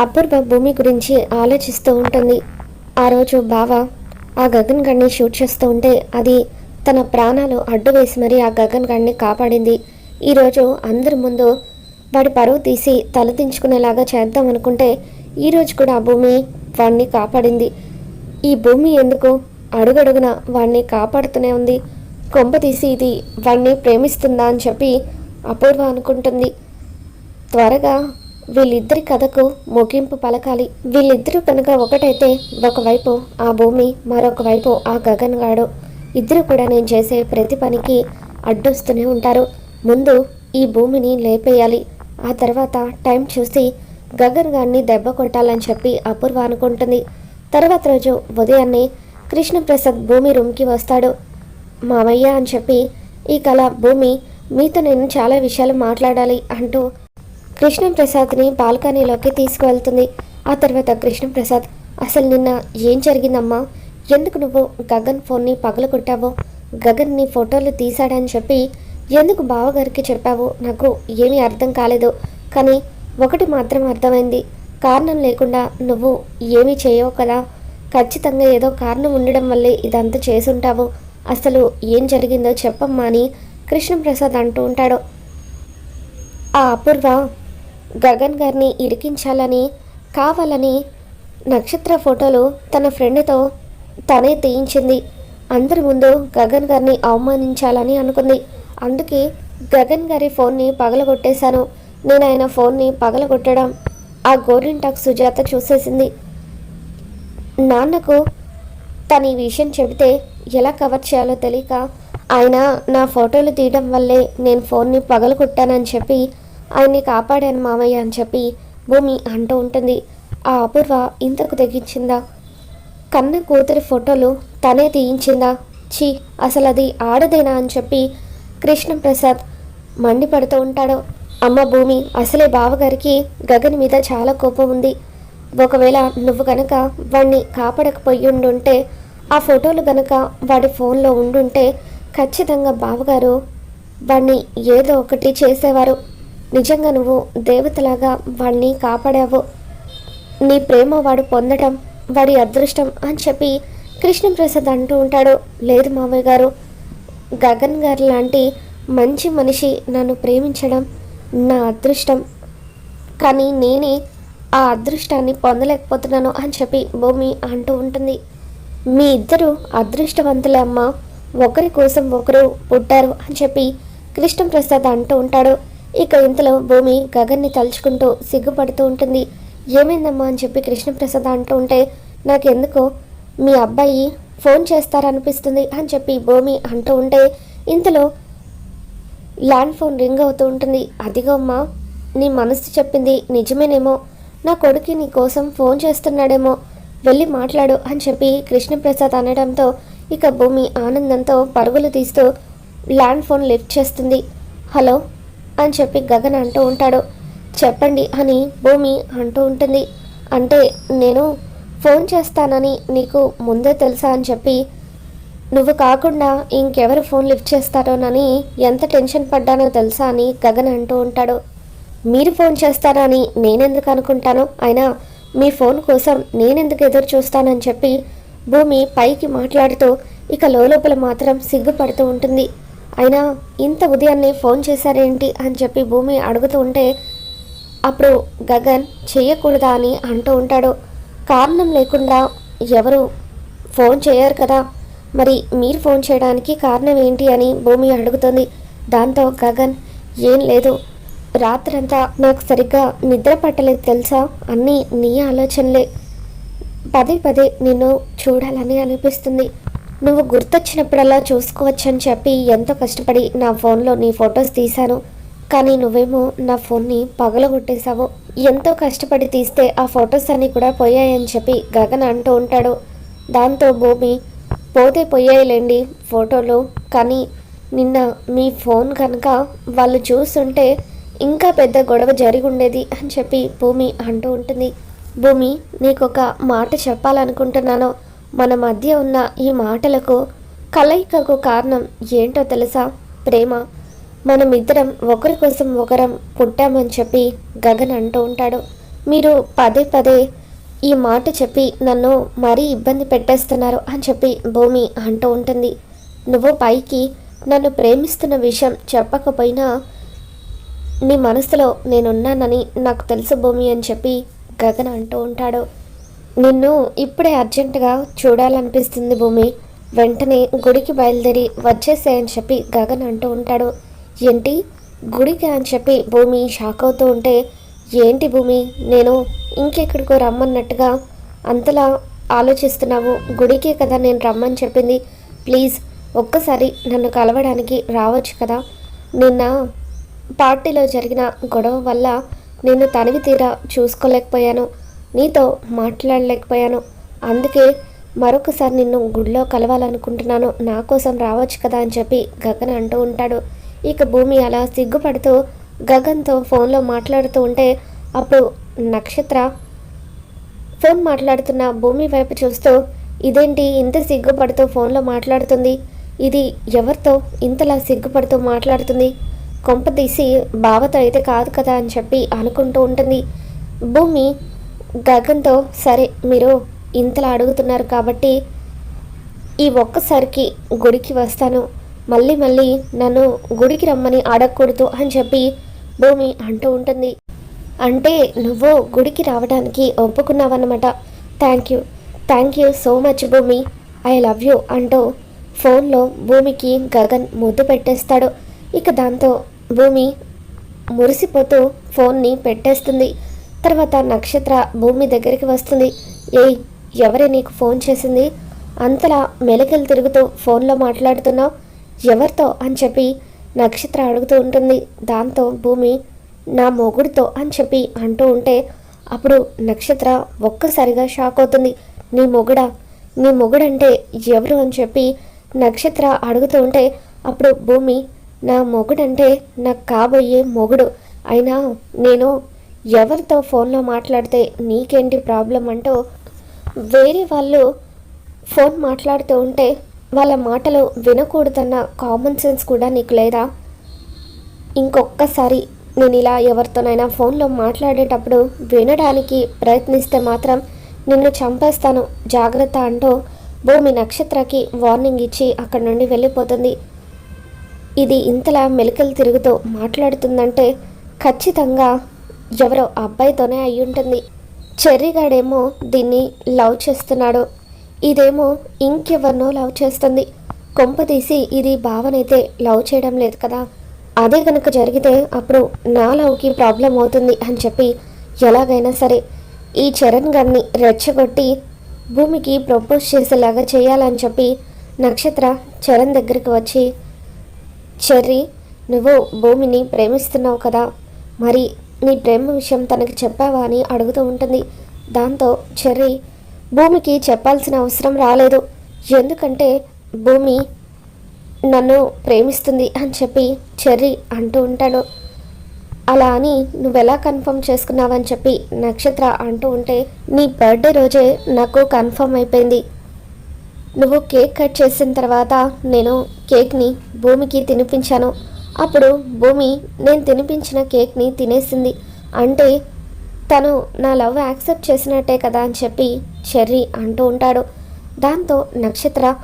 అపూర్వ భూమి గురించి ఆలోచిస్తూ ఉంటుంది. ఆ రోజు బావ ఆ గగన్ గడిని షూట్ చేస్తూ ఉంటే అది తన ప్రాణాలు అడ్డు వేసి మరీ ఆ గగన్ గడిని కాపాడింది. ఈరోజు అందరి ముందు వాడి పరువు తీసి తలదించుకునేలాగా చేద్దాం అనుకుంటే ఈరోజు కూడా ఆ భూమి వాడిని కాపాడింది. ఈ భూమి ఎందుకు అడుగడుగున వాడిని కాపాడుతూనే ఉంది. కొంప తీసి ఇది వాడిని ప్రేమిస్తుందా అని చెప్పి అపూర్వ అనుకుంటుంది. త్వరగా వీళ్ళిద్దరి కథకు ముగింపు పలకాలి. వీళ్ళిద్దరూ కనుక ఒకటైతే ఒకవైపు ఆ భూమి మరొక వైపు ఆ గగన్ గాడు. ఇద్దరు కూడా నేను చేసే ప్రతి పనికి అడ్డొస్తూనే ఉంటారు. ముందు ఈ భూమిని లేపేయాలి. ఆ తర్వాత టైం చూసి గగన్ గారిని దెబ్బ కొట్టాలని చెప్పి అపూర్వ అనుకుంటుంది. తర్వాత రోజు ఉదయాన్నే కృష్ణప్రసాద్ భూమి రూమ్కి వస్తాడు. మామయ్య అని చెప్పి ఈ కళ భూమి మీతో నేను చాలా విషయాలు మాట్లాడాలి అంటూ కృష్ణప్రసాద్ని బాల్కనీలోకి తీసుకువెళ్తుంది. ఆ తర్వాత కృష్ణప్రసాద్ అసలు నిన్న ఏం జరిగిందమ్మా? ఎందుకు నువ్వు గగన్ ఫోన్ని పగలగొట్టావో? గగన్ గగన్ని ఫోటోలు తీశాడని చెప్పి ఎందుకు బావగారికి చెప్పావు నాకు ఏమీ అర్థం కాలేదు. కానీ ఒకటి మాత్రం అర్థమైంది. కారణం లేకుండా నువ్వు ఏమీ చేయవు కదా? ఖచ్చితంగా ఏదో కారణం ఉండడం వల్లే ఇదంతా చేసుంటావు. అసలు ఏం జరిగిందో చెప్పమ్మా అని కృష్ణప్రసాద్ అంటూ ఉంటాడు. ఆ అపూర్వ గగన్ గారిని ఇరికించాలని కావాలని నక్షత్ర ఫోటోలు తన ఫ్రెండ్తో తనే తీయించింది. అందరి ముందు గగన్ గారిని అవమానించాలని అనుకుంది. అందుకే గగన్ గారి ఫోన్ని పగలగొట్టేశాను. నేను ఆయన ఫోన్ని పగలగొట్టడం ఆ గోరింటాక్ సుజాత చూసేసింది. నాన్నకు తను ఈ విషయం చెబితే ఎలా కవర్ చేయాలో తెలియక ఆయన నా ఫోటోలు తీయడం వల్లే నేను ఫోన్ని పగలగొట్టానని చెప్పి ఆయన్ని కాపాడాను మామయ్య అని చెప్పి భూమి అంటూ ఉంటుంది. ఆ అపూర్వ ఇంతకు తెగించిందా? కన్న కూతురి ఫోటోలు తనే తీయించిందా? ఛీ అసలు అది ఆడదేనా అని చెప్పి కృష్ణప్రసాద్ మండిపడుతూ ఉంటాడు. అమ్మ భూమి అసలే బావగారికి గగన్ మీద చాలా కోపం ఉంది. ఒకవేళ నువ్వు గనక వాడిని కాపాడకపోయి ఉండుంటే ఆ ఫోటోలు గనక వాడి ఫోన్లో ఉండుంటే ఖచ్చితంగా బావగారు వాడిని ఏదో ఒకటి చేసేవారు. నిజంగా నువ్వు దేవతలాగా వాడిని కాపాడావు నీ ప్రేమ వాడు పొందడం వాడి అదృష్టం అని చెప్పి కృష్ణప్రసాద్ అంటూ ఉంటాడు. లేదు మామయ్య గారు గగన్ గారు లాంటి మంచి మనిషి నన్ను ప్రేమించడం నా అదృష్టం. కానీ నేనే ఆ అదృష్టాన్ని పొందలేకపోతున్నాను అని చెప్పి భూమి అంటూ ఉంటుంది. మీ ఇద్దరు అదృష్టవంతులే అమ్మ. ఒకరి కోసం ఒకరు పుట్టారు అని చెప్పి కృష్ణప్రసాద్ అంటూ ఉంటాడు. ఇక ఇంతలో భూమి గగన్ని తలుచుకుంటూ సిగ్గుపడుతూ ఉంటుంది. ఏమైందమ్మా అని చెప్పి కృష్ణప్రసాద్ అంటూ ఉంటే నాకెందుకో? మీ అబ్బాయి ఫోన్ చేస్తారనిపిస్తుంది అని చెప్పి భూమి అంటూ ఉంటే ఇంతలో ల్యాండ్ ఫోన్ రింగ్ అవుతూ ఉంటుంది. అదిగో అమ్మా నీ మనసు చెప్పింది నిజమేనేమో. నా కొడుకు నీ కోసం ఫోన్ చేస్తున్నాడేమో. వెళ్ళి మాట్లాడు అని చెప్పి కృష్ణప్రసాద్ అనడంతో ఇక భూమి ఆనందంతో పరుగులు తీస్తూ ల్యాండ్ ఫోన్ లిఫ్ట్ చేస్తుంది. హలో అని చెప్పి గగన్ అంటూ ఉంటాడు. చెప్పండి అని భూమి అంటూ ఉంటుంది. అంటే నేను ఫోన్ చేస్తానని నీకు ముందే తెలుసా అని చెప్పి నువ్వు కాకుండా ఇంకెవరు ఫోన్ లిఫ్ట్ చేస్తారోనని ఎంత టెన్షన్ పడ్డానో తెలుసా అని గగన్ అంటూ ఉంటాడు. మీరు ఫోన్ చేస్తారా అని నేనెందుకు అనుకుంటాను? అయినా మీ ఫోన్ కోసం నేనెందుకు ఎదురు చూస్తానని చెప్పి భూమి పైకి మాట్లాడుతూ ఇక లోపల మాత్రం సిగ్గుపడుతూ ఉంటుంది. అయినా ఇంత ఉదయాన్నే ఫోన్ చేశారేంటి అని చెప్పి భూమి అడుగుతూ ఉంటే అప్పుడు గగన్ చేయకూడదా అని అంటూ ఉంటాడు. కారణం లేకుండా ఎవరు ఫోన్ చేయరు కదా. మరి మీరు ఫోన్ చేయడానికి కారణం ఏంటి అని భూమి అడుగుతుంది. దాంతో గగన్ ఏం లేదు. రాత్రంతా నాకు సరిగ్గా నిద్ర పట్టలేదు తెలుసా? అన్నీ నీ ఆలోచనలే. పదే పదే నిన్ను చూడాలని అనిపిస్తుంది. నువ్వు గుర్తొచ్చినప్పుడల్లా చూసుకోవచ్చని చెప్పి ఎంతో కష్టపడి నా ఫోన్లో నీ ఫొటోస్ తీశాను. కానీ నువ్వేమో నా ఫోన్ని పగలగొట్టేశావు. ఎంతో కష్టపడి తీస్తే ఆ ఫొటోస్ అన్నీ కూడా పోయాయని చెప్పి గగన్ అంటూ ఉంటాడు. దాంతో భూమి పోతే పోయాయిలేండి ఫోటోలు. కానీ నిన్న మీ ఫోన్ కనుక వాళ్ళు చూస్తుంటే ఇంకా పెద్ద గొడవ జరిగి ఉండేది అని చెప్పి భూమి అంటూ ఉంటుంది. భూమి నీకు ఒక మాట చెప్పాలనుకుంటున్నాను. మన మధ్య ఉన్న ఈ మాటలకు కలయికకు కారణం ఏంటో తెలుసా? ప్రేమ. మనమిద్దరం ఒకరి కోసం ఒకరం పుట్టామని చెప్పి గగన్ అంటూ ఉంటాడు. మీరు పదే పదే ఈ మాట చెప్పి నన్ను మరీ ఇబ్బంది పెట్టేస్తున్నారు అని చెప్పి భూమి అంటూ ఉంటుంది. నువ్వు పైకి నన్ను ప్రేమిస్తున్న విషయం చెప్పకపోయినా నీ మనసులో నేనున్నానని నాకు తెలుసు భూమి అని చెప్పి గగన్ అంటూ ఉంటాడు. నిన్ను ఇప్పుడే అర్జెంటుగా చూడాలనిపిస్తుంది భూమి. వెంటనే గుడికి బయలుదేరి వచ్చేసేయని చెప్పి గగన్ అంటూ ఉంటాడు. ఏంటి? గుడికి అని చెప్పి భూమి షాక్ అవుతూ ఉంటే ఏంటి భూమి? నేను ఇంకెక్కడికో రమ్మన్నట్టుగా అంతలా ఆలోచిస్తున్నావు. గుడికే కదా నేను రమ్మని చెప్పింది. ప్లీజ్ ఒక్కసారి నన్ను కలవడానికి రావచ్చు కదా? నిన్న పార్టీలో జరిగిన గొడవ వల్ల నేను తనివి తీరా చూసుకోలేకపోయాను. నీతో మాట్లాడలేకపోయాను. అందుకే మరొకసారి నిన్ను గుడిలో కలవాలనుకుంటున్నాను. నా కోసం రావచ్చు కదా అని చెప్పి గగన్ అంటూ ఉంటాడు. ఇక భూమి అలా సిగ్గుపడుతూ గగన్తో ఫోన్లో మాట్లాడుతూ ఉంటే అప్పుడు నక్షత్ర ఫోన్ మాట్లాడుతున్న భూమి వైపు చూస్తూ ఇదేంటి ఇంత సిగ్గుపడుతూ ఫోన్లో మాట్లాడుతుంది? ఇది ఎవరితో ఇంతలా సిగ్గుపడుతూ మాట్లాడుతుంది? కొంప తీసి బావతో అయితే కాదు కదా అని చెప్పి అనుకుంటూ ఉంటుంది. భూమి గగన్తో సరే మీరు ఇంతలా అడుగుతున్నారు కాబట్టి ఈ ఒక్కసారికి గుడికి వస్తాను. మళ్ళీ మళ్ళీ నన్ను గుడికి రమ్మని అడగకూడదు అని చెప్పి భూమి అంటూ ఉంటుంది. అంటే నువ్వు గుడికి రావడానికి ఒప్పుకున్నావన్నమాట. Thank you thank you so much Bhoomi I love you అంటూ ఫోన్లో భూమికి గగన్ ముద్దు పెట్టేస్తాడు. ఇక దాంతో భూమి మురిసిపోతూ ఫోన్ని పెట్టేస్తుంది. తర్వాత నక్షత్ర భూమి దగ్గరికి వస్తుంది. ఏయ్ ఎవరే నీకు ఫోన్ చేసింది? అంతలా మెలకలు తిరుగుతూ ఫోన్లో మాట్లాడుతున్నావు. ఎవరితో అని చెప్పి నక్షత్ర అడుగుతూ ఉంటుంది. దాంతో భూమి నా మొగుడితో అని చెప్పి అంటూ ఉంటే అప్పుడు నక్షత్ర ఒక్కసారిగా షాక్ అవుతుంది. నీ మొగుడా? నీ మొగుడంటే ఎవరు అని చెప్పి నక్షత్ర అడుగుతూ ఉంటే అప్పుడు భూమి నా మొగుడంటే నాకు కాబోయే మొగుడు. అయినా నేను ఎవరితో ఫోన్లో మాట్లాడితే నీకేంటి ప్రాబ్లం అంటూ వేరే వాళ్ళు ఫోన్ మాట్లాడుతూ ఉంటే వాళ్ళ మాటలు వినకూడదన్న కామన్ సెన్స్ కూడా నీకు లేదా? ఇంకొక్కసారి నేను ఇలా ఎవరితోనైనా ఫోన్లో మాట్లాడేటప్పుడు వినడానికి ప్రయత్నిస్తే మాత్రం నిన్ను చంపేస్తాను జాగ్రత్త అంటూ భూమి నక్షత్రకి వార్నింగ్ ఇచ్చి అక్కడి నుండి వెళ్ళిపోతుంది. ఇది ఇంతలా మెలికలు తిరుగుతూ మాట్లాడుతుందంటే ఖచ్చితంగా ఎవరో అబ్బాయితోనే అయి ఉంటుంది చెర్రీగాడేమో దీన్ని లవ్ చేస్తున్నాడు. ఇదేమో ఇంకెవరినో లవ్ చేస్తుంది. కొంపదీసి ఇది భావనైతే లవ్ చేయడం లేదు కదా. అదే కనుక జరిగితే అప్పుడు నా లవ్కి ప్రాబ్లం అవుతుంది అని చెప్పి ఎలాగైనా సరే ఈ చరణ్ గారిని రెచ్చగొట్టి భూమికి ప్రపోజ్ చేసేలాగా చేయాలని చెప్పి నక్షత్ర చరణ్ దగ్గరికి వచ్చి చెర్రీ నువ్వు భూమిని ప్రేమిస్తున్నావు కదా. మరి నీ ప్రేమ విషయం తనకి చెప్పావా అని అడుగుతూ ఉంటుంది. దాంతో చెర్రీ భూమికి చెప్పాల్సిన అవసరం రాలేదు. ఎందుకంటే భూమి నన్ను ప్రేమిస్తుంది అని చెప్పి చెర్రీ అంటూ ఉంటాడు. అలా అని నువ్వెలా కన్ఫర్మ్ చేసుకున్నావని చెప్పి నక్షత్ర అంటూ ఉంటే నీ బర్త్డే రోజే నాకు కన్ఫర్మ్ అయిపోయింది. నువ్వు కేక్ కట్ చేసిన తర్వాత నేను కేక్ని భూమికి తినిపించాను. అప్పుడు భూమి నేను తినిపించిన కేక్ని తినేసింది. అంటే తను నా లవ్ యాక్సెప్ట్ చేసినట్టే కదా అని చెప్పి చెర్రీ అంటూ ఉంటాడు. దాంతో నక్షత్ర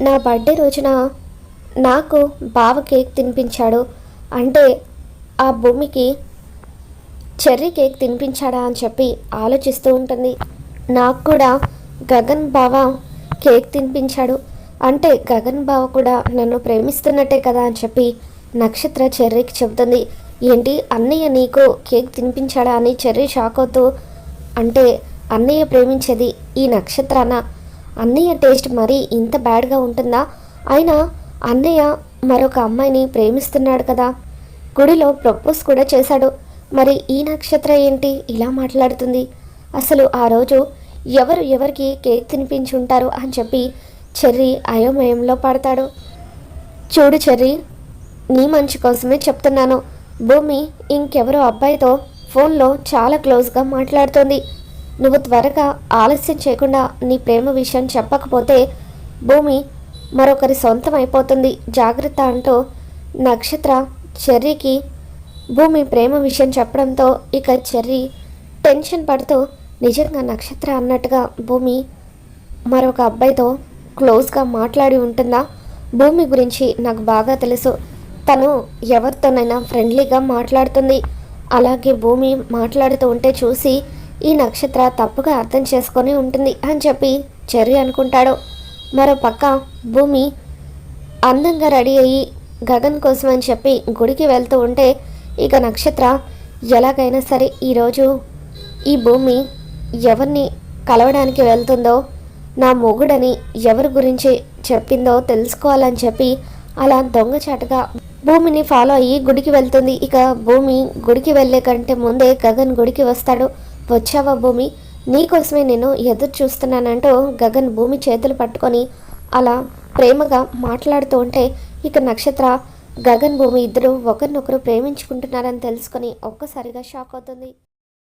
నా బర్త్డే రోజున నాకు బావ కేక్ తినిపించాడు. అంటే ఆ భూమికి చెర్రీ కేక్ తినిపించాడా అని చెప్పి ఆలోచిస్తూ ఉంటుంది. నాకు కూడా గగన్ బావ కేక్ తినిపించాడు. అంటే గగన్ బావ కూడా నన్ను ప్రేమిస్తున్నట్టే కదా అని చెప్పి నక్షత్ర చెర్రీకి చెబుతుంది. ఏంటి? అన్నయ్య నీకు కేక్ తినిపించాడా అని చెర్రీ షాక్ అవుతూ అంటే అన్నయ్య ప్రేమించేది ఈ నక్షత్రాన? అన్నయ్య టేస్ట్ మరీ ఇంత బ్యాడ్గా ఉంటుందా? అయినా అన్నయ్య మరొక అమ్మాయిని ప్రేమిస్తున్నాడు కదా. గుడిలో ప్రపోజ్ కూడా చేశాడు. మరి ఈ నక్షత్ర ఏంటి? ఇలా మాట్లాడుతుంది. అసలు ఆ రోజు ఎవరు ఎవరికి కేక్ తినిపించుంటారు అని చెప్పి చెర్రీ అయోమయంలో పడతాడు. చూడు చెర్రీ నీ మంచి కోసమే చెప్తున్నాను. భూమి ఇంకెవరో అబ్బాయితో ఫోన్లో చాలా క్లోజ్గా మాట్లాడుతోంది. నువ్వు త్వరగా ఆలస్యం చేయకుండా నీ ప్రేమ విషయం చెప్పకపోతే భూమి మరొకరి సొంతం అయిపోతుంది. జాగ్రత్త అంటూ నక్షత్ర చెర్రీకి భూమి ప్రేమ విషయం చెప్పడంతో ఇక చెర్రీ టెన్షన్ పడుతూ నిజంగా నక్షత్ర అన్నట్టుగా భూమి మరొక అబ్బాయితో క్లోజ్గా మాట్లాడి ఉంటుందా? భూమి గురించి నాకు బాగా తెలుసు. తను ఎవరితోనైనా ఫ్రెండ్లీగా మాట్లాడుతుంది. అలాగే భూమి మాట్లాడుతూ ఉంటే చూసి ఈ నక్షత్ర తప్పుగా అర్థం చేసుకొని ఉంటుంది అని చెప్పి చెర్రి అనుకుంటాడు. మరో పక్క భూమి అందంగా రెడీ అయ్యి గగన్ కోసం అని చెప్పి గుడికి వెళ్తూ ఉంటే ఇక నక్షత్ర ఎలాగైనా సరే ఈరోజు ఈ భూమి ఎవరిని కలవడానికి వెళ్తుందో నా మొగుడని ఎవరి గురించి చెప్పిందో తెలుసుకోవాలని చెప్పి అలా దొంగచాటుగా భూమిని ఫాలో అయ్యి గుడికి వెళ్తుంది. ఇక భూమి గుడికి వెళ్ళే కంటే ముందే గగన్ గుడికి వస్తాడు. వచ్చావా భూమి? నీకోసమే నేను ఎదురు చూస్తున్నానంటూ గగన్ భూమి చేతులు పట్టుకొని అలా ప్రేమగా మాట్లాడుతూ ఉంటే ఇక నక్షత్ర గగన్ భూమి ఇద్దరు ఒకరినొకరు ప్రేమించుకుంటున్నారని తెలుసుకొని ఒక్కసారిగా షాక్ అవుతుంది.